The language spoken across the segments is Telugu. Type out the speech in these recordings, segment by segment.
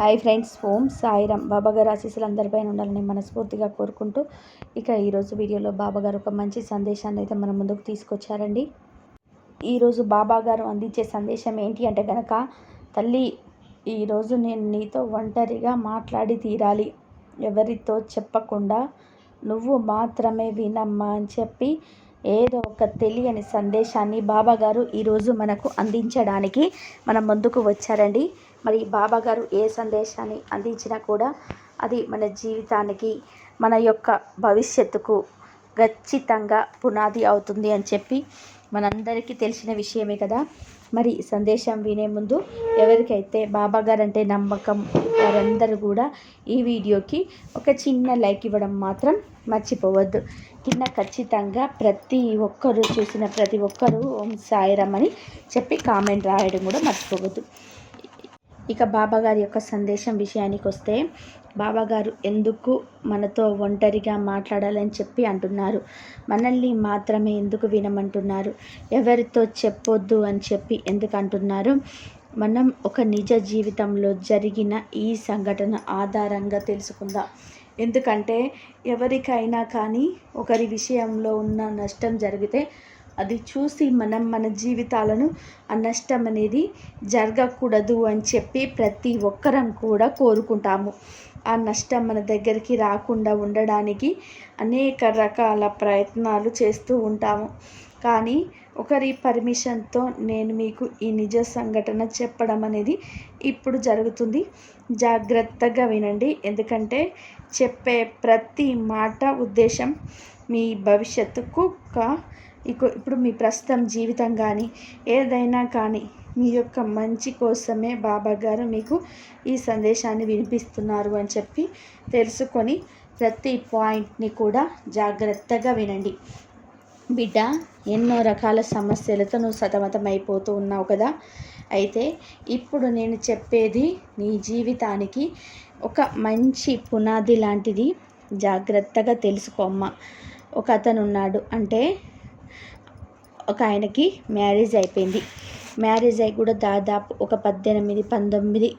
హాయ్ ఫ్రెండ్స్ ఓం సాయిరామ్. బాబాగారు ఆశీస్సులు అందరిపైన ఉండాలని మనస్ఫూర్తిగా కోరుకుంటూ ఇక ఈరోజు వీడియోలో బాబాగారు ఒక మంచి సందేశాన్ని అయితే మన ముందుకు తీసుకొచ్చారండి. ఈరోజు బాబాగారు అందించే సందేశం ఏంటి అంటే కనుక తల్లి ఈరోజు నేను నీతో ఒంటరిగా మాట్లాడి తీరాలి. ఎవరితో చెప్పకుండా నువ్వు మాత్రమే వినమ్మా అని చెప్పి ఏదో ఒక తెలియని సందేశాన్ని బాబాగారు ఈరోజు మనకు అందించడానికి మన ముందుకు వచ్చారండి. మరి బాబాగారు ఏ సందేశాన్ని అందించినా కూడా అది మన జీవితానికి మన యొక్క భవిష్యత్తుకు ఖచ్చితంగా పునాది అవుతుంది అని చెప్పి మనందరికీ తెలిసిన విషయమే కదా. మరి సందేశం వినే ముందు ఎవరికైతే బాబా గారు అంటే నమ్మకం వారందరూ కూడా ఈ వీడియోకి ఒక చిన్న లైక్ ఇవ్వడం మాత్రం మర్చిపోవద్దు. కింద ఖచ్చితంగా ప్రతి ఒక్కరూ చూసిన ప్రతి ఒక్కరూ ఓం సాయిరామ్ అని చెప్పి కామెంట్ రాయడం కూడా మర్చిపోవద్దు. ఇక బాబాగారి యొక్క సందేశం విషయానికి వస్తే బాబాగారు ఎందుకు మనతో ఒంటరిగా మాట్లాడాలని చెప్పి అంటున్నారు. మనల్ని మాత్రమే ఎందుకు వినమంటున్నారు? ఎవరితో చెప్పొద్దు అని చెప్పి ఎందుకు అంటున్నారు? మనం ఒక నిజ జీవితంలో జరిగిన ఈ సంఘటన ఆధారంగా తెలుసుకుందాం. ఎందుకంటే ఎవరికైనా కానీ ఒకరి విషయంలో ఉన్న నష్టం జరిగితే అది చూసి మనం మన జీవితాలను ఆ నష్టం అనేది జరగకూడదు అని చెప్పి ప్రతి ఒక్కరం కూడా కోరుకుంటాము. ఆ నష్టం మన దగ్గరికి రాకుండా ఉండడానికి అనేక రకాల ప్రయత్నాలు చేస్తూ ఉంటాము. కానీ ఒకరి పర్మిషన్తో నేను మీకు ఈ నిజ సంఘటన చెప్పడం అనేది ఇప్పుడు జరుగుతుంది. జాగ్రత్తగా వినండి. ఎందుకంటే చెప్పే ప్రతి మాట ఉద్దేశం మీ భవిష్యత్తుకు ఒక ఇప్పుడు మీ ప్రస్తుతం జీవితం కానీ ఏదైనా కానీ మీ యొక్క మంచి కోసమే బాబా గారు మీకు ఈ సందేశాన్ని వినిపిస్తున్నారు అని చెప్పి తెలుసుకొని ప్రతి పాయింట్ని కూడా జాగ్రత్తగా వినండి. బిడ్డ ఎన్నో రకాల సమస్యలతో నువ్వు సతమతం అయిపోతూ ఉన్నావు కదా. అయితే ఇప్పుడు నేను చెప్పేది నీ జీవితానికి ఒక మంచి పునాది లాంటిది జాగ్రత్తగా తెలుసుకోమ్మా ఒక అతను ఉన్నాడు అంటే ఒక ఆయనకి మ్యారేజ్ అయిపోయింది. మ్యారేజ్ అయ్యి కూడా దాదాపు ఒక పద్దెనిమిది పంతొమ్మిది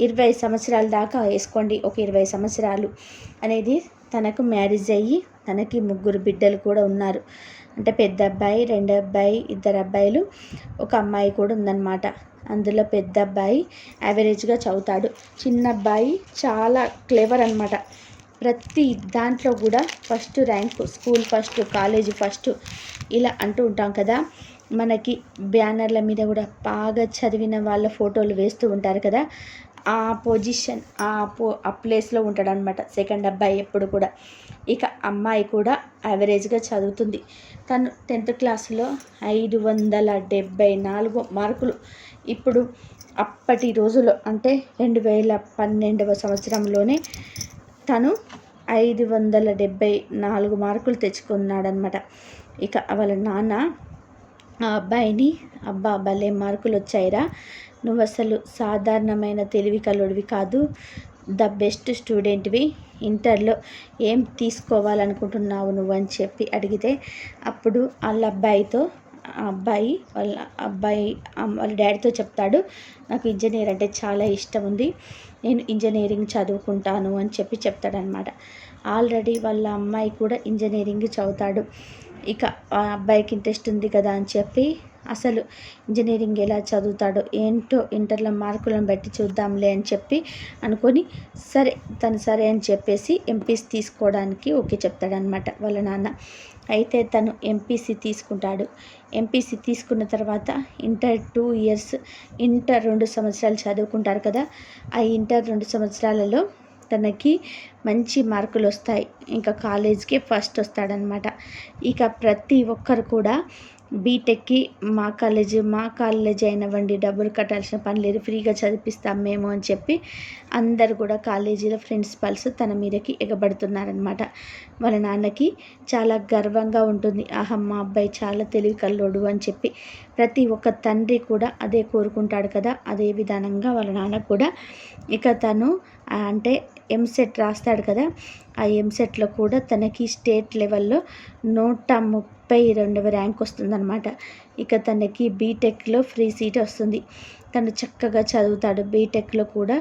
ఇరవై సంవత్సరాల దాకా వేసుకోండి ఒక ఇరవై సంవత్సరాలు అనేది తనకు మ్యారేజ్ అయ్యి తనకి ముగ్గురు బిడ్డలు కూడా ఉన్నారు. అంటే పెద్ద అబ్బాయి రెండు అబ్బాయి ఇద్దరు అబ్బాయిలు ఒక అమ్మాయి కూడా ఉందన్నమాట. అందులో పెద్ద అబ్బాయి యావరేజ్గా చదువుతాడు. చిన్న అబ్బాయి చాలా క్లేవర్ అనమాట ప్రతి దాంట్లో కూడా first rank school first college first ఇలా అంటూ ఉంటాం కదా. మనకి బ్యానర్ల మీద కూడా బాగా చదివిన వాళ్ళ ఫోటోలు వేస్తూ ఉంటారు కదా. ఆ పొజిషన్ ఆ పో ఆ ప్లేస్లో ఉంటాడు అనమాట సెకండ్ అబ్బాయి ఎప్పుడు కూడా. ఇక అమ్మాయి కూడా యావరేజ్గా చదువుతుంది. తను టెన్త్ క్లాస్లో ఐదు వందల డెబ్బై నాలుగు మార్కులు. ఇప్పుడు అప్పటి రోజుల్లో అంటే రెండు వేల పన్నెండవ సంవత్సరంలోనే తను ఐదు వందల డెబ్బై నాలుగు మార్కులు తెచ్చుకున్నాడనమాట ఇక వాళ్ళ నాన్న ఆ అబ్బాయిని అబ్బా భలే మార్కులు వచ్చాయిరా నువ్వు అసలు సాధారణమైన తెలివి కలుడివి కాదు. ద బెస్ట్ స్టూడెంట్వి. ఇంటర్లో ఏం తీసుకోవాలనుకుంటున్నావు నువ్వు అని చెప్పి అడిగితే అప్పుడు వాళ్ళ అబ్బాయితో ఆ అబ్బాయి వాళ్ళ అబ్బాయి వాళ్ళ డాడీతో చెప్తాడు నాకు ఇంజనీర్ అంటే చాలా ఇష్టం ఉంది నేను ఇంజనీరింగ్ చదువుకుంటాను అని చెప్పి చెప్తాడనమాట ఆల్రెడీ వాళ్ళ అమ్మాయి కూడా ఇంజనీరింగ్ చదువుతాడు. ఇక ఆ అబ్బాయికి ఇంట్రెస్ట్ ఉంది కదా అని చెప్పి అసలు ఇంజనీరింగ్ ఎలా చదువుతాడో ఏంటో ఇంటర్లో మార్కులను బట్టి చూద్దాంలే అని చెప్పి అనుకొని సరే తను సరే అని చెప్పేసి ఎంపీసీ తీసుకోవడానికి ఓకే చెప్తాడనమాట వాళ్ళ నాన్న. అయితే తను ఎంపీసీ తీసుకుంటాడు. ఎంపీసీ తీసుకున్న తర్వాత ఇంటర్ టూ ఇయర్స్ ఇంటర్ రెండు సంవత్సరాలు చదువుకుంటారు కదా ఆ ఇంటర్ రెండు సంవత్సరాలలో తనకి మంచి మార్కులు వస్తాయి. ఇంకా కాలేజ్కి ఫస్ట్ వస్తాడనమాట ఇక ప్రతి ఒక్కరు కూడా బీటెక్కి మా కాలేజీ మా కాలేజీ అయినవ్వండి డబ్బులు కట్టాల్సిన పని లేదు. ఫ్రీగా చదివిస్తాం మేము అని చెప్పి అందరు కూడా కాలేజీలో ప్రిన్సిపల్స్ తన మీదకి ఎగబడుతున్నారనమాట వాళ్ళ నాన్నకి చాలా గర్వంగా ఉంటుంది. ఆహా మా అబ్బాయి చాలా తెలివి కల్లోడు అని చెప్పి ప్రతి ఒక్క తండ్రి కూడా అదే కోరుకుంటాడు కదా. అదే విధానంగా వాళ్ళ నాన్న కూడా ఇక తను అంటే ఎంసెట్ రాస్తాడు కదా ఆ ఎంసెట్లో కూడా తనకి స్టేట్ లెవెల్లో నూట ముప్పై రెండవ ర్యాంక్ వస్తుందన్నమాట. ఇక తనకి బీటెక్లో ఫ్రీ సీట్ వస్తుంది. తను చక్కగా చదువుతాడు. బీటెక్లో కూడా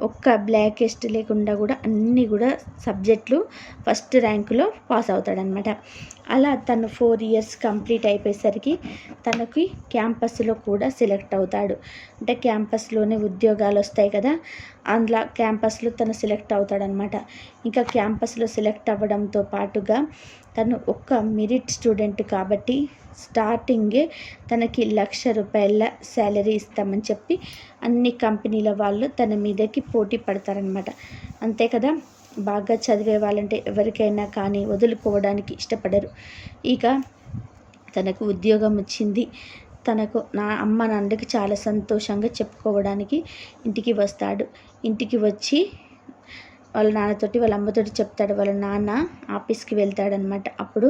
ఒక్క బ్లాకెస్ట్ లేకుండా కూడా అన్నీ కూడా సబ్జెక్టులు ఫస్ట్ ర్యాంకులో పాస్ అవుతాడనమాట అలా తను ఫోర్ ఇయర్స్ కంప్లీట్ అయిపోయేసరికి తనకి క్యాంపస్లో కూడా సెలెక్ట్ అవుతాడు. అంటే క్యాంపస్లోనే ఉద్యోగాలు వస్తాయి కదా అందులో క్యాంపస్లో తను సెలెక్ట్ అవుతాడనమాట. ఇంకా క్యాంపస్లో సెలెక్ట్ అవ్వడంతో పాటుగా తను ఒక్క మెరిట్ స్టూడెంట్ కాబట్టి స్టార్టింగే తనకి లక్ష రూపాయల శాలరీ ఇస్తామని చెప్పి అన్ని కంపెనీల వాళ్ళు తన మీదకి పోటీ పడతారనమాట. అంతే కదా? బాగా చదివే వాళ్ళంటే ఎవరికైనా కానీ వదులుకోవడానికి ఇష్టపడరు. ఇక తనకు ఉద్యోగం వచ్చింది. తనకు నా అమ్మ నాన్నకి చాలా సంతోషంగా చెప్పుకోవడానికి ఇంటికి వస్తాడు. ఇంటికి వచ్చి వాళ్ళ నాన్నతోటి వాళ్ళ అమ్మతోటి చెప్తాడు. వాళ్ళ నాన్న ఆఫీస్కి వెళ్తాడనమాట. అప్పుడు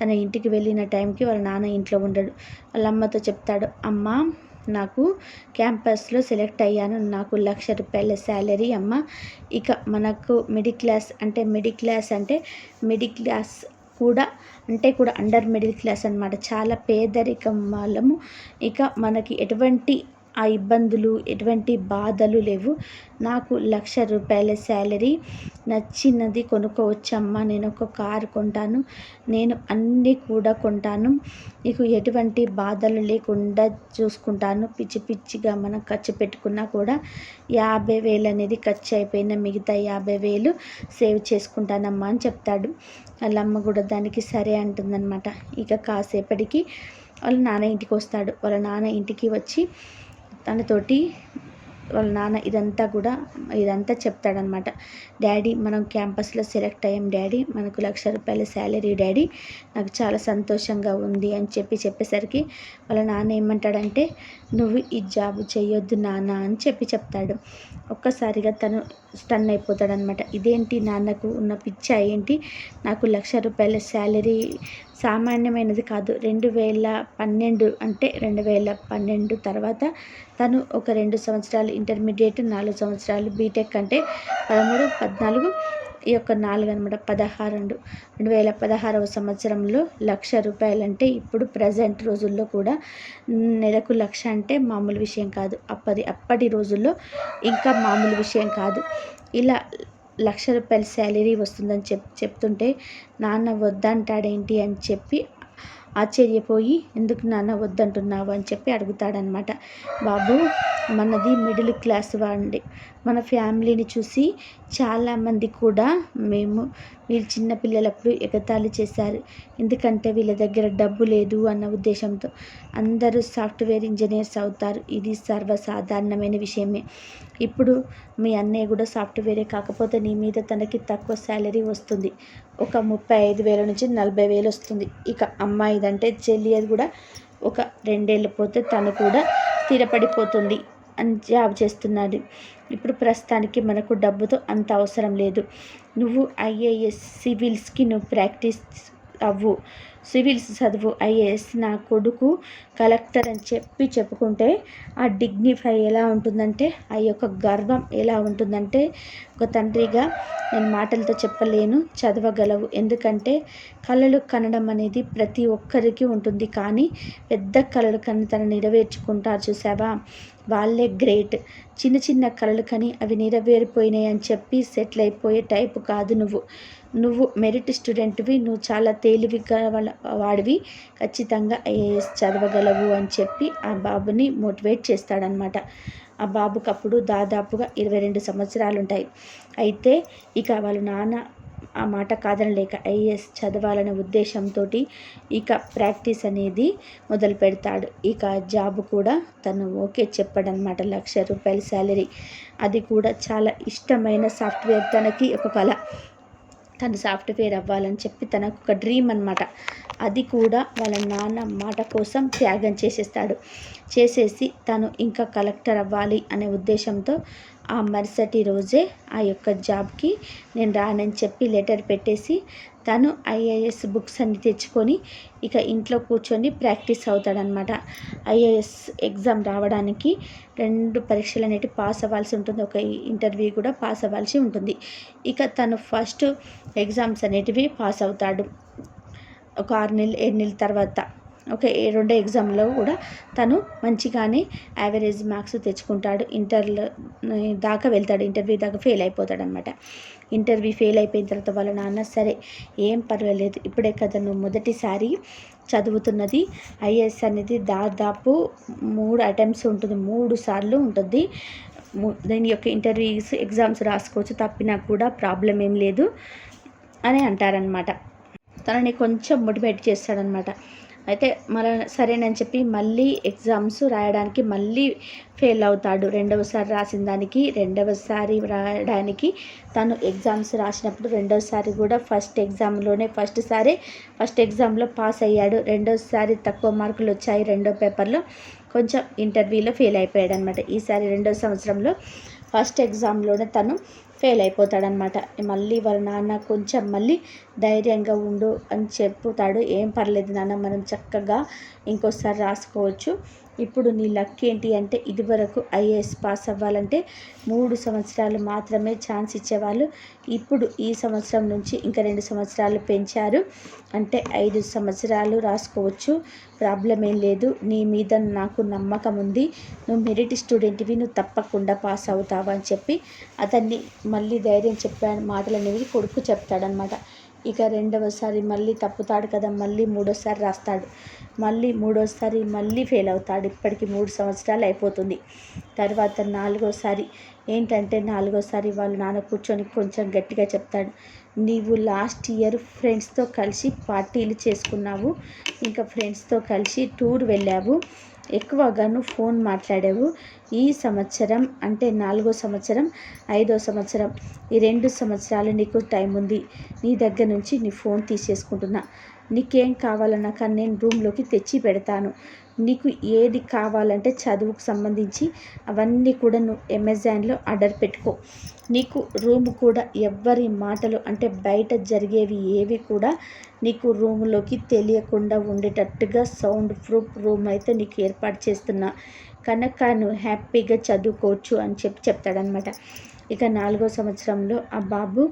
తన ఇంటికి వెళ్ళిన టైంకి వాళ్ళ నాన్న ఇంట్లో ఉండడు. వాళ్ళ అమ్మతో చెప్తాడు అమ్మ నాకు క్యాంపస్లో సెలెక్ట్ అయ్యాను. నాకు లక్ష రూపాయల శాలరీ అమ్మ. ఇక మనకు మిడిల్ క్లాస్ అంటే మిడిల్ క్లాస్ అంటే మిడిల్ క్లాస్ కూడా అంటే కూడా అండర్ మిడిల్ క్లాస్ అనమాట చాలా పేదరికం వాళ్ళము. ఇక మనకి ఎటువంటి ఆ ఇబ్బందులు ఎటువంటి బాధలు లేవు. నాకు లక్ష రూపాయల శాలరీ నచ్చినది కొనుక్కోవచ్చమ్మా. నేను ఒక కారు కొంటాను. నేను అన్నీ కూడా కొంటాను. నీకు ఎటువంటి బాధలు లేకుండా చూసుకుంటాను. పిచ్చి పిచ్చిగా మనం ఖర్చు పెట్టుకున్నా కూడా యాభై వేలు అనేది ఖర్చు అయిపోయిన మిగతా యాభై వేలు సేవ్ చేసుకుంటానమ్మా అని చెప్తాడు. వాళ్ళ అమ్మ కూడా దానికి సరే అంటుందన్నమాట. ఇక కాసేపటికి వాళ్ళ నాన్న ఇంటికి వస్తాడు. వాళ్ళ నాన్న ఇంటికి వచ్చి తనతోటి వాళ్ళ నాన్న ఇదంతా కూడా ఇదంతా చెప్తాడనమాట డాడీ మనం క్యాంపస్లో సెలెక్ట్ అయ్యాం డాడీ మనకు లక్ష రూపాయల శాలరీ డాడీ నాకు చాలా సంతోషంగా ఉంది అని చెప్పి చెప్పేసరికి వాళ్ళ నాన్న ఏమంటాడంటే నువ్వు ఈ జాబ్ చేయొద్దు నాన్న అని చెప్పి చెప్తాడు. ఒక్కసారిగా తను స్టన్ అయిపోతాడనమాట ఇదేంటి నాన్నకు ఉన్న పిచ్చ ఏంటి? నాకు లక్ష రూపాయల శాలరీ సామాన్యమైనది కాదు. రెండు వేల పన్నెండు అంటే రెండు వేల పన్నెండు తర్వాత తను ఒక రెండు సంవత్సరాలు ఇంటర్మీడియట్ నాలుగు సంవత్సరాలు బీటెక్ అంటే పదమూడు పద్నాలుగు ఈ యొక్క నాలుగు అనమాట పదహారు రెండు రెండు వేల పదహారవ సంవత్సరంలో లక్ష రూపాయలంటే ఇప్పుడు ప్రజెంట్ రోజుల్లో కూడా నెలకు లక్ష అంటే మామూలు విషయం కాదు. అప్పటి అప్పటి రోజుల్లో ఇంకా మామూలు విషయం కాదు. ఇలా లక్ష రూపాయల శాలరీ వస్తుందని చెప్ చెప్తుంటే నాన్న వద్దంటాడేంటి? అని చెప్పి ఆశ్చర్యపోయి ఎందుకు నాన్న వద్దంటున్నావు? అని చెప్పి అడుగుతాడనమాట బాబు మనది మిడిల్ క్లాస్ వాడి మన ఫ్యామిలీని చూసి చాలామంది కూడా మేము వీళ్ళు చిన్నపిల్లలప్పుడు ఎగతాళి చేశారు. ఎందుకంటే వీళ్ళ దగ్గర డబ్బు లేదు అన్న ఉద్దేశంతో అందరూ సాఫ్ట్వేర్ ఇంజనీర్స్ అవుతారు. ఇది సర్వసాధారణమైన విషయమే. ఇప్పుడు మీ అన్నయ్య కూడా సాఫ్ట్వేరే కాకపోతే నీ మీద తనకి తక్కువ శాలరీ వస్తుంది. ఒక ముప్పై ఐదు వేల నుంచి నలభై వేలు వస్తుంది. ఇక అమ్మాయిదంటే చెల్లి అది కూడా ఒక రెండేళ్ళు పోతే తను కూడా స్థిరపడిపోతుంది. జాబ్ చేస్తున్నాడు. ఇప్పుడు ప్రస్తుతానికి మనకు డబ్బుతో అంత అవసరం లేదు. నువ్వు ఐఏఎస్ సివిల్స్కి నువ్వు ప్రాక్టీస్ అవ్వు. సివిల్స్ చదువు. ఐఏఎస్ నా కొడుకు కలెక్టర్ అని చెప్పి చెప్పుకుంటే ఆ డిగ్నిఫై ఎలా ఉంటుందంటే ఆ యొక్క గర్వం ఎలా ఉంటుందంటే ఒక తండ్రిగా నేను మాటలతో చెప్పలేను చదవగలవు. ఎందుకంటే కళలు కనడం అనేది ప్రతి ఒక్కరికి ఉంటుంది. కానీ పెద్ద కళలు కని తను నెరవేర్చుకుంటారు చూసావా వాళ్ళే గ్రేట్. చిన్న చిన్న కళలు కానీ అవి నెరవేరిపోయినాయి అని చెప్పి సెటిల్ అయిపోయే టైపు కాదు నువ్వు. నువ్వు మెరిట్ స్టూడెంట్వి నువ్వు చాలా తేలివిగా వాడివి. ఖచ్చితంగా ఐఏఎస్ చదవగలవు అని చెప్పి ఆ బాబుని మోటివేట్ చేస్తాడనమాట ఆ బాబుకి అప్పుడు దాదాపుగా ఇరవై రెండు సంవత్సరాలు ఉంటాయి అయితే ఇక వాళ్ళ నాన్న ఆ మాట కాదనలేక ఐఏఎస్ చదవాలనే ఉద్దేశంతో ఇక ప్రాక్టీస్ అనేది మొదలు పెడతాడు ఇక జాబ్ కూడా తను ఓకే చెప్పడనమాట లక్ష రూపాయల శాలరీ. అది కూడా చాలా ఇష్టమైన సాఫ్ట్వేర్. తనకి ఒక కళ. తను సాఫ్ట్వేర్ అవ్వాలని చెప్పి తనకు ఒక డ్రీమ్ అనమాట అది కూడా వాళ్ళ నాన్న మాట కోసం త్యాగం చేసేస్తాడు. చేసేసి తను ఇంకా కలెక్టర్ అవ్వాలి అనే ఉద్దేశంతో ఆ మరుసటి రోజే ఆ యొక్క జాబ్కి నేను రానని చెప్పి లెటర్ పెట్టేసి తను ఐఏఎస్ బుక్స్ అన్ని తెచ్చుకొని ఇక ఇంట్లో కూర్చొని ప్రాక్టీస్ అవుతాడనమాట ఐఏఎస్ ఎగ్జామ్ రావడానికి రెండు పరీక్షలు అనేవి పాస్ అవ్వాల్సి ఉంటుంది. ఒక ఇంటర్వ్యూ కూడా పాస్ అవ్వాల్సి ఉంటుంది. ఇక తను ఫస్ట్ ఎగ్జామ్స్ అనేటివి పాస్ అవుతాడు. ఒక ఆరు నెలలు ఏడు నెలల తర్వాత. ఒక ఏ- రెండో ఎగ్జామ్లో కూడా తను మంచిగానే యావరేజ్ మార్క్స్ తెచ్చుకుంటాడు. ఇంటర్లో దాకా వెళ్తాడు. ఇంటర్వ్యూ దాకా ఫెయిల్ అయిపోతాడు అనమాట ఇంటర్వ్యూ ఫెయిల్ అయిపోయిన తర్వాత వాళ్ళ నాన్న సరే ఏం పర్వాలేదు. ఇప్పుడే కదా నువ్వు మొదటిసారి చదువుతున్నది. ఐఏఎస్ అనేది దాదాపు మూడు అటెంప్ట్స్ ఉంటుంది. మూడు సార్లు ఉంటుంది. దీని యొక్క ఇంటర్వ్యూస్ ఎగ్జామ్స్ రాసుకోవచ్చు. తప్పినా కూడా ప్రాబ్లం ఏం లేదు అని అంటారనమాట. తనని కొంచెం మోటివేట్ చేస్తాడనమాట. అయితే మన సరేనని చెప్పి మళ్ళీ ఎగ్జామ్స్ రాయడానికి మళ్ళీ ఫెయిల్ అవుతాడు. రెండవసారి రాసిన దానికి రెండవసారి రాయడానికి తను ఎగ్జామ్స్ రాసినప్పుడు రెండవసారి కూడా ఫస్ట్ ఎగ్జామ్లోనే ఫస్ట్ సారి ఫస్ట్ ఎగ్జామ్లో పాస్ అయ్యాడు. రెండోసారి తక్కువ మార్కులు వచ్చాయి. రెండో పేపర్లో కొంచెం ఇంటర్వ్యూలో ఫెయిల్ అయిపోయాడు అనమాట ఈసారి రెండో సంవత్సరంలో ఫస్ట్ ఎగ్జామ్లోనే తను ఫెయిల్ అయిపోతాడనమాట మళ్ళీ వాళ్ళ నాన్న కొంచెం మళ్ళీ ధైర్యంగా ఉండు అని చెప్పుతాడు ఏం పర్లేదు నాన్న మనం చక్కగా ఇంకోసారి రాసుకోవచ్చు. ఇప్పుడు నీ లక్ ఏంటి అంటే ఇదివరకు ఐఏఎస్ పాస్ అవ్వాలంటే మూడు సంవత్సరాలు మాత్రమే ఛాన్స్ ఇచ్చేవాళ్ళు. ఇప్పుడు ఈ సంవత్సరం నుంచి ఇంకా రెండు సంవత్సరాలు పెంచారు. అంటే ఐదు సంవత్సరాలు రాసుకోవచ్చు. ప్రాబ్లం ఏం లేదు. నీ మీద నాకు నమ్మకం ఉంది. నువ్వు మెరిట్ స్టూడెంట్వి నువ్వు తప్పకుండా పాస్ అవుతావు అని చెప్పి అతన్ని మళ్ళీ ధైర్యం చెప్పాడు మాటలు అనేవి కొడుకు చెప్తాడనమాట ఇక రెండవసారి మళ్ళీ తప్పుతాడు కదా మళ్ళీ మూడోసారి రాస్తాడు. మళ్ళీ మూడోసారి మళ్ళీ ఫెయిల్ అవుతాడు. ఇప్పటికి మూడు సంవత్సరాలు అయిపోతుంది. తర్వాత నాలుగోసారి ఏంటంటే నాలుగోసారి వాళ్ళ నాన్న కూర్చొని కొంచెం గట్టిగా చెప్తాడు. నీవు లాస్ట్ ఇయర్ ఫ్రెండ్స్తో కలిసి పార్టీలు చేసుకున్నావు ఇంకా ఫ్రెండ్స్తో కలిసి టూర్ వెళ్ళావు. ఎక్కువగాను ఫోన్ మాట్లాడావు. ఈ సంవత్సరం అంటే నాలుగో సంవత్సరం ఐదో సంవత్సరం ఈ రెండు సంవత్సరాలు నీకు టైం ఉంది. నీ దగ్గర నుంచి నీ ఫోన్ తీసేసుకుంటున్నా. నీకేం కావాలన్నాక నేను రూమ్లోకి తెచ్చి పెడతాను. నీకు ఏది కావాలంటే చదువుకు సంబంధించి అవన్నీ కూడా నువ్వు అమెజాన్లో ఆర్డర్ పెట్టుకో. నీకు రూమ్ కూడా ఎవ్వరి మాటలు అంటే బయట జరిగేవి ఏవి కూడా నీకు రూమ్లోకి తెలియకుండా ఉండేటట్టుగా సౌండ్ ప్రూఫ్ రూమ్ అయితే నీకు ఏర్పాటు చేస్తున్నా. కనుక నువ్వు హ్యాపీగా చదువుకోవచ్చు అని చెప్పి చెప్తాడనమాట ఇక నాలుగో సంవత్సరంలో ఆ బాబు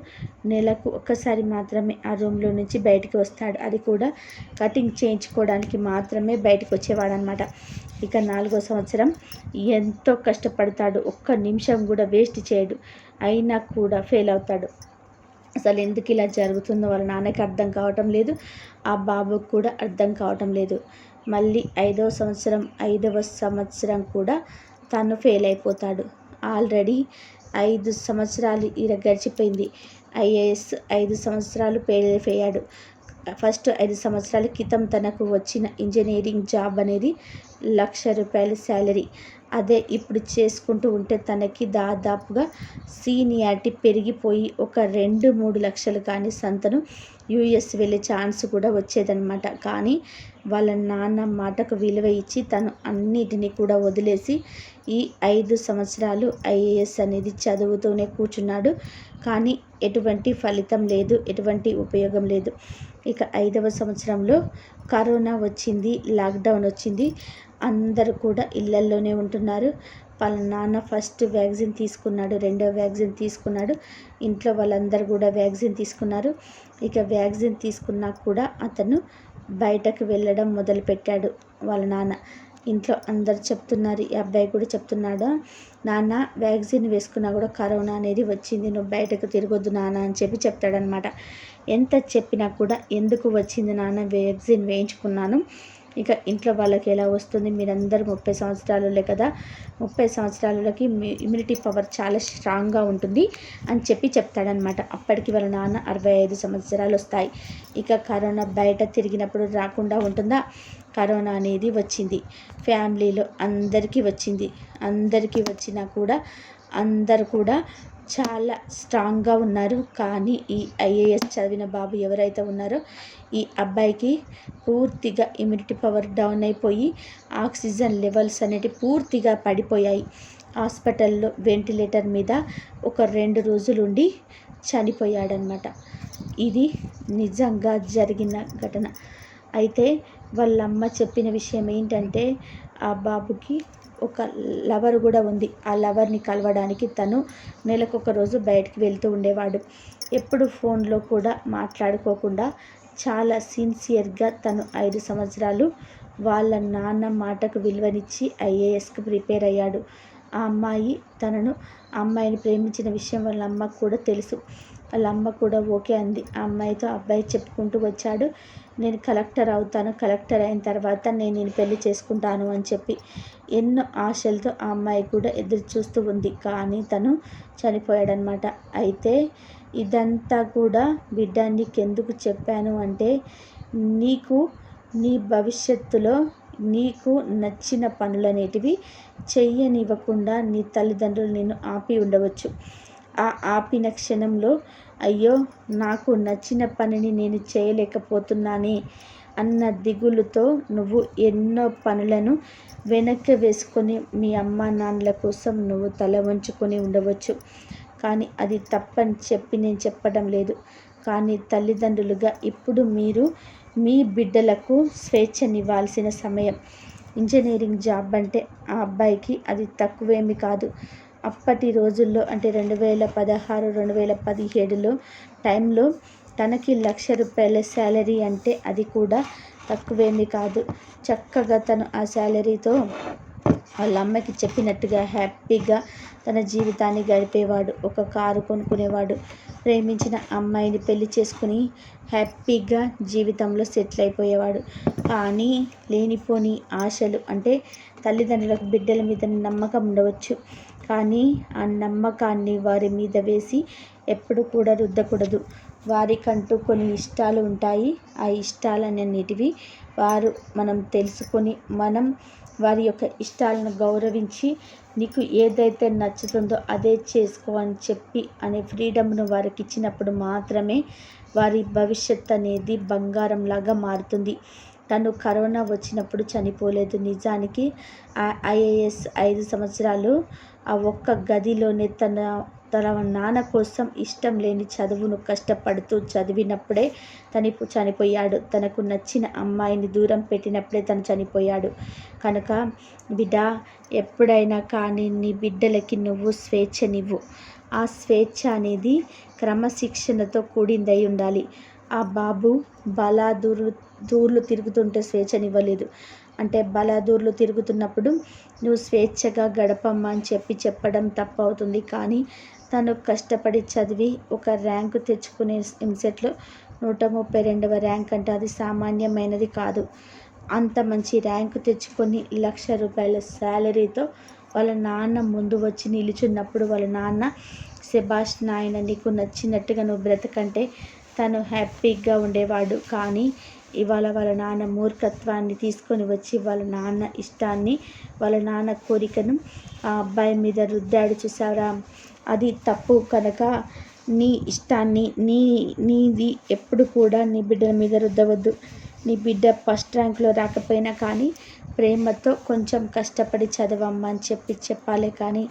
నెలకు ఒక్కసారి మాత్రమే ఆ రూమ్లో నుంచి బయటికి వస్తాడు. అది కూడా కటింగ్ చేయించుకోవడానికి మాత్రమే బయటకు వచ్చేవాడనమాట ఇక నాలుగో సంవత్సరం ఎంతో కష్టపడతాడు. ఒక్క నిమిషం కూడా వేస్ట్ చేయడు. అయినా కూడా ఫెయిల్ అవుతాడు. అసలు ఎందుకు ఇలా జరుగుతుందో వాళ్ళ నాన్నకి అర్థం కావటం లేదు. ఆ బాబుకు కూడా అర్థం కావటం లేదు. మళ్ళీ ఐదవ సంవత్సరం ఐదవ సంవత్సరం కూడా తను ఫెయిల్ అయిపోతాడు. ఆల్రెడీ ఐదు సంవత్సరాలు ఇలా గడిచిపోయింది. ఐఏఎస్ ఐదు సంవత్సరాలు ఫెయిల్ ఫస్ట్ ఐదు సంవత్సరాల క్రితం తనకు వచ్చిన ఇంజనీరింగ్ జాబ్ అనేది లక్ష రూపాయల శాలరీ. అదే ఇప్పుడు చేసుకుంటూ ఉంటే తనకి దాదాపుగా సీనియారిటీ పెరిగిపోయి ఒక రెండు మూడు లక్షలు కానీ సంతను యూఎస్ వెళ్ళే ఛాన్స్ కూడా వచ్చేదన్నమాట. కానీ వాళ్ళ నాన్న మాటకు విలువ ఇచ్చి తను అన్నిటినీ కూడా వదిలేసి ఈ ఐదు సంవత్సరాలు ఐఏఎస్ అనేది చదువుతూనే కూర్చున్నాడు. కానీ ఎటువంటి ఫలితం లేదు ఎటువంటి ఉపయోగం లేదు. ఇక ఐదవ సంవత్సరంలో కరోనా వచ్చింది లాక్డౌన్ వచ్చింది. అందరూ కూడా ఇళ్ళల్లోనే ఉంటున్నారు. వాళ్ళ నాన్న ఫస్ట్ వ్యాక్సిన్ తీసుకున్నాడు రెండో వ్యాక్సిన్ తీసుకున్నాడు. ఇంట్లో వాళ్ళందరూ కూడా వ్యాక్సిన్ తీసుకున్నారు. ఇక వ్యాక్సిన్ తీసుకున్నా కూడా అతను బయటకు వెళ్ళడం మొదలుపెట్టాడు వాళ్ళ నాన్న. ఇంట్లో అందరు చెప్తున్నారు ఈ అబ్బాయి కూడా చెప్తున్నాడు నాన్న వ్యాక్సిన్ వేసుకున్నా కూడా కరోనా అనేది వచ్చింది నువ్వు బయటకు తిరగొద్దు నాన్న అని చెప్పి చెప్తాడనమాట ఎంత చెప్పినా కూడా ఎందుకు వచ్చింది నాన్న వ్యాక్సిన్ వేయించుకున్నాను ఇక ఇంట్లో వాళ్ళకి ఎలా వస్తుంది? మీరందరూ ముప్పై సంవత్సరాలే కదా. ముప్పై సంవత్సరాలకి మీ ఇమ్యూనిటీ పవర్ చాలా స్ట్రాంగ్గా ఉంటుంది అని చెప్పి చెప్తాడనమాట అప్పటికి వాళ్ళ నాన్న అరవై ఐదు సంవత్సరాలు వస్తాయి. ఇక కరోనా బయట తిరిగినప్పుడు రాకుండా ఉంటుందా? కరోనా అనేది వచ్చింది. ఫ్యామిలీలో అందరికీ వచ్చింది. అందరికీ వచ్చినా కూడా అందరు కూడా చాలా స్ట్రాంగ్గా ఉన్నారు. కానీ ఈ ఐఏఎస్ చదివిన బాబు ఎవరైతే ఉన్నారో ఈ అబ్బాయికి పూర్తిగా ఇమ్యూనిటీ పవర్ డౌన్ అయిపోయి ఆక్సిజన్ లెవెల్స్ అనేవి పూర్తిగా పడిపోయాయి. హాస్పిటల్లో వెంటిలేటర్ మీద ఒక రెండు రోజులు ఉండి చనిపోయాడనమాట. ఇది నిజంగా జరిగిన ఘటన. అయితే వాళ్ళమ్మ చెప్పిన విషయం ఏంటంటే ఆ బాబుకి ఒక లవర్ కూడా ఉంది. ఆ లవర్ని కలవడానికి తను నెలకొక రోజు బయటికి వెళ్తూ ఉండేవాడు. ఎప్పుడు ఫోన్లో కూడా మాట్లాడుకోకుండా చాలా సిన్సియర్గా తను ఐదు సంవత్సరాలు వాళ్ళ నాన్న మాటకు విలువనిచ్చి ఐఏఎస్కి ప్రిపేర్ అయ్యాడు. ఆ అమ్మాయి తనను ఆ అమ్మాయిని ప్రేమించిన విషయం వాళ్ళ అమ్మకు కూడా తెలుసు. వాళ్ళ అమ్మ కూడా ఓకే అంది. ఆ అమ్మాయితో అబ్బాయి చెప్పుకుంటూ వచ్చాడు. నేను కలెక్టర్ అవుతాను. కలెక్టర్ అయిన తర్వాత నేను నేను పెళ్ళి చేసుకుంటాను అని చెప్పి ఎన్నో ఆశలతో ఆ అమ్మాయి కూడా ఎదురు చూస్తూ ఉంది. కానీ తను చనిపోయాడనమాట అయితే ఇదంతా కూడా బిడ్డ నీకెందుకు చెప్పాను అంటే నీకు నీ భవిష్యత్తులో నీకు నచ్చిన పనులనేటివి చెయ్యనివ్వకుండా నీ తల్లిదండ్రులు నిన్ను ఆపి ఉండవచ్చు. ఆ ఆపిన క్షణంలో అయ్యో నాకు నచ్చిన పనిని నేను చేయలేకపోతున్నానే అన్న దిగులుతో నువ్వు ఎన్నో పనులను వెనక్కి వేసుకొని మీ అమ్మ నాన్నల కోసం నువ్వు తల వంచుకొని ఉండవచ్చు. కానీ అది తప్పని చెప్పి నేను చెప్పడం లేదు. కానీ తల్లిదండ్రులుగా ఇప్పుడు మీరు మీ బిడ్డలకు స్వేచ్ఛనివ్వాల్సిన సమయం. ఇంజనీరింగ్ జాబ్ అంటే ఆ అబ్బాయికి అది తక్కువేమి కాదు. అప్పటి రోజుల్లో అంటే రెండు వేల పదహారు రెండు వేల పదిహేడులో టైంలో తనకి లక్ష రూపాయల శాలరీ అంటే అది కూడా తక్కువేమీ కాదు. చక్కగా తను ఆ శాలరీతో వాళ్ళ అమ్మకి చెప్పినట్టుగా హ్యాపీగా తన జీవితాన్ని గడిపేవాడు ఒక కారు కొనుక్కునేవాడు. ప్రేమించిన అమ్మాయిని పెళ్ళి చేసుకుని హ్యాపీగా జీవితంలో సెటిల్ అయిపోయేవాడు. కానీ లేనిపోని ఆశలు అంటే తల్లిదండ్రులకు బిడ్డల మీద నమ్మకం ఉండవచ్చు. కానీ ఆ నమ్మకాన్ని వారి మీద వేసి ఎప్పుడు కూడా రుద్దకూడదు. వారికంటూ కొన్ని ఇష్టాలు ఉంటాయి. ఆ ఇష్టాలన్నిటివి వారు మనం తెలుసుకొని మనం వారి యొక్క ఇష్టాలను గౌరవించి నీకు ఏదైతే నచ్చుతుందో అదే చేసుకో అని చెప్పి అనే ఫ్రీడమ్ను వారికి ఇచ్చినప్పుడు మాత్రమే వారి భవిష్యత్ అనేది బంగారంలాగా మారుతుంది. తను కరోనా వచ్చినప్పుడు చనిపోలేదు. నిజానికి ఆ ఐఏఎస్ ఐదు సంవత్సరాలు ఆ ఒక్క గదిలోనే తన తన నాన్న కోసం ఇష్టం లేని చదువును కష్టపడుతూ చదివినప్పుడే తను చనిపోయాడు. తనకు నచ్చిన అమ్మాయిని దూరం పెట్టినప్పుడే తను చనిపోయాడు. కనుక బిడ్డ ఎప్పుడైనా కానీ నీ బిడ్డలకి నువ్వు స్వేచ్ఛనివ్వు. ఆ స్వేచ్ఛ అనేది క్రమశిక్షణతో కూడిందై ఉండాలి. ఆ బాబు బలా దూరు దూర్లు తిరుగుతుంటే స్వేచ్ఛనివ్వలేదు. అంటే బలదూర్లు తిరుగుతున్నప్పుడు నువ్వు స్వేచ్ఛగా గడపమ్మా అని చెప్పి చెప్పడం తప్పు అవుతుంది కానీ తను కష్టపడి చదివి ఒక ర్యాంకు తెచ్చుకునే ఎంసెట్లో నూట ముప్పై రెండవ ర్యాంక్ అంటే అది సామాన్యమైనది కాదు. అంత మంచి ర్యాంకు తెచ్చుకొని లక్ష రూపాయల శాలరీతో వాళ్ళ నాన్న ముందు వచ్చి నిలుచున్నప్పుడు వాళ్ళ నాన్న సెబాష్ నాయన నీకు నచ్చినట్టుగా నువ్వు బ్రతకంటే తను హ్యాపీగా ఉండేవాడు. కానీ ఇవాళ వాళ్ళ నాన్న మూర్ఖత్వాన్ని తీసుకొని వచ్చి వాళ్ళ నాన్న ఇష్టాన్ని వాళ్ళ నాన్న కోరికను ఆ అబ్బాయి మీద రుద్దాడు చూసారా అది తప్పు కనుక నీ ఇష్టాన్ని నీ నీది ఎప్పుడు కూడా నీ బిడ్డల మీద రుద్దవద్దు. నీ బిడ్డ ఫస్ట్ ర్యాంక్లో రాకపోయినా కానీ ప్రేమతో కొంచెం కష్టపడి చదవమ్మా అని చెప్పి చెప్పాలి కానీ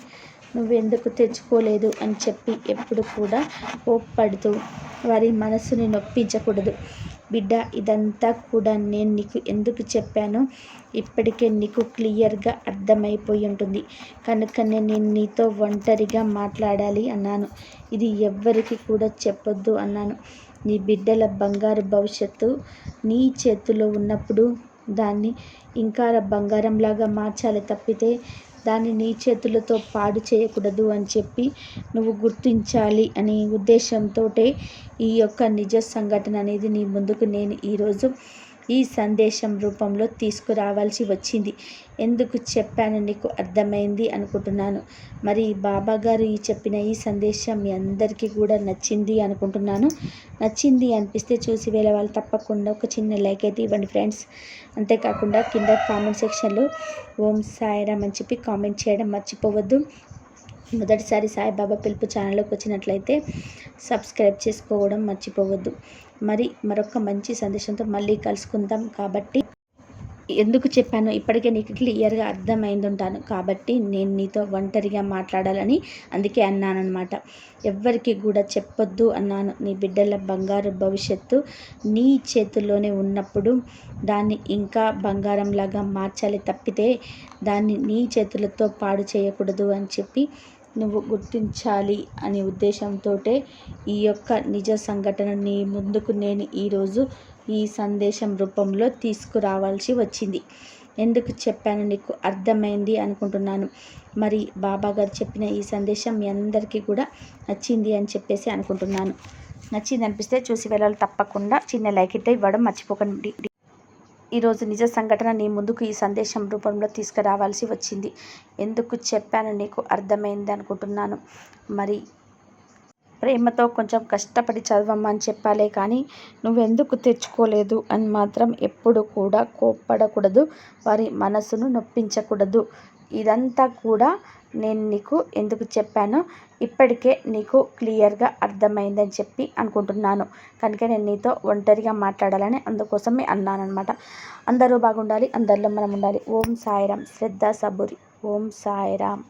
నువ్వెందుకు తెచ్చుకోలేదు అని చెప్పి ఎప్పుడు కూడా కోప్పడుతూ వారి మనసుని నొప్పించకూడదు. బిడ్డ ఇదంతా కూడా నేను నీకు ఎందుకు చెప్పానో? ఇప్పటికే నీకు క్లియర్గా అర్థమైపోయి ఉంటుంది. కనుకనే నేను నీతో ఒంటరిగా మాట్లాడాలి అన్నాను. ఇది ఎవ్వరికి కూడా చెప్పొద్దు అన్నాను. నీ బిడ్డల బంగారు భవిష్యత్తు నీ చేతిలో ఉన్నప్పుడు దాన్ని ఇంకా బంగారంలాగా మార్చాలి తప్పితే దాన్ని నీ చేతులతో పాడు చేయకూడదు అని చెప్పి నువ్వు గుర్తించాలి అనే ఉద్దేశంతో ఈ యొక్క నిజ సంఘటన అనేది నీ ముందుకు నేను ఈరోజు ఈ సందేశం రూపంలో తీసుకురావాల్సి వచ్చింది. ఎందుకు చెప్పాను నీకు అర్థమైంది అనుకుంటున్నాను. మరి బాబా గారు ఈ చెప్పిన ఈ సందేశం మీ అందరికీ కూడా నచ్చింది అనుకుంటున్నాను. నచ్చింది అనిపిస్తే చూసి వేరే వాళ్ళు తప్పకుండా ఒక చిన్న లైక్ అయితే ఇవ్వండి ఫ్రెండ్స్. అంతేకాకుండా కింద కామెంట్ సెక్షన్లో ఓం సాయిరామ్ అని చెప్పి కామెంట్ చేయడం మర్చిపోవద్దు. మొదటిసారి సాయిబాబా పిలుపు ఛానల్లోకి వచ్చినట్లయితే సబ్స్క్రైబ్ చేసుకోవడం మర్చిపోవద్దు. మరి మరొక మంచి సందేశంతో మళ్ళీ కలుసుకుందాం. కాబట్టి ఎందుకు చెప్పాను ఇప్పటికే నీకు క్లియర్గా అర్థమైంది ఉంటాను కాబట్టి నేను నీతో ఒంటరిగా మాట్లాడాలని అందుకే అన్నానమాట ఎవ్వరికి కూడా చెప్పొద్దు అన్నాను. నీ బిడ్డల బంగారు భవిష్యత్తు నీ చేతుల్లోనే ఉన్నప్పుడు దాన్ని ఇంకా బంగారంలాగా మార్చాలి తప్పితే దాన్ని నీ చేతులతో పాడు చేయకూడదు అని చెప్పి నువ్వు గుర్తించాలి అనే ఉద్దేశంతో ఈ యొక్క నిజ సంఘటనని ముందుకు నేను ఈరోజు ఈ సందేశం రూపంలో తీసుకురావాల్సి వచ్చింది. ఎందుకు చెప్పాను నీకు అర్థమైంది అనుకుంటున్నాను. మరి బాబా గారు చెప్పిన ఈ సందేశం మీ అందరికీ కూడా నచ్చింది అని చెప్పేసి అనుకుంటున్నాను. నచ్చింది అనిపిస్తే చూసి వెళ్ళాలి తప్పకుండా. చిన్న లైక్ అయితే ఇవ్వడం మర్చిపోకండి. ఈరోజు నిజ సంఘటన నీ ముందుకు ఈ సందేశం రూపంలో తీసుకురావాల్సి వచ్చింది. ఎందుకు చెప్పాను నీకు అర్థమైంది అనుకుంటున్నాను. మరి ప్రేమతో కొంచెం కష్టపడి చదవమ్మని చెప్పాలే కానీ నువ్వెందుకు తెచ్చుకోలేదు అని మాత్రం ఎప్పుడు కూడా కోప్పడకూడదు. వారి మనసును నొప్పించకూడదు. ఇదంతా కూడా నేను నీకు ఎందుకు చెప్పానో ఇప్పటికే నీకు క్లియర్గా అర్థమైందని చెప్పి అనుకుంటున్నాను. కనుక నేను నీతో ఒంటరిగా మాట్లాడాలని అందుకోసమే అన్నానమాట అందరూ బాగుండాలి అందరిలో మనం ఉండాలి. ఓం సాయిరామ్. శ్రద్ధ సబురి. ఓం సాయిరామ్.